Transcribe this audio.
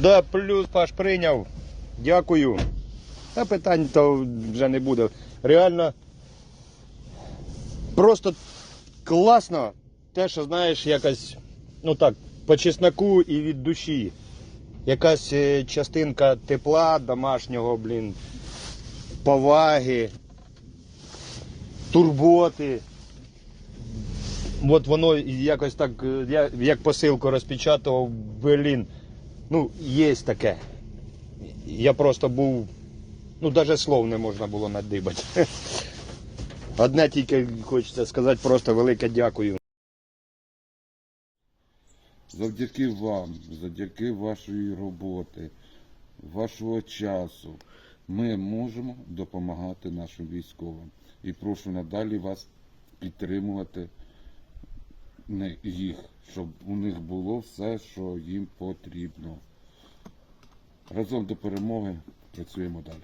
Да, плюс Паш прийняв. Дякую. Та питань то вже не буде. Реально. Просто класно те, що знаєш, якось, ну так, по чесноку і від душі. Якась е, частинка тепла домашнього, блін, поваги, турботи. От воно якось так, е, як посилку розпечатував, блін. Ну, є таке. Я просто був, ну, навіть слов не можна було надибати. Одне тільки хочеться сказати, просто велике дякую. Завдяки вам, завдяки вашої роботи, вашого часу, ми можемо допомагати нашим військовим. І прошу надалі вас підтримувати їх, щоб у них було все, що їм потрібно. Разом до перемоги працюємо далі.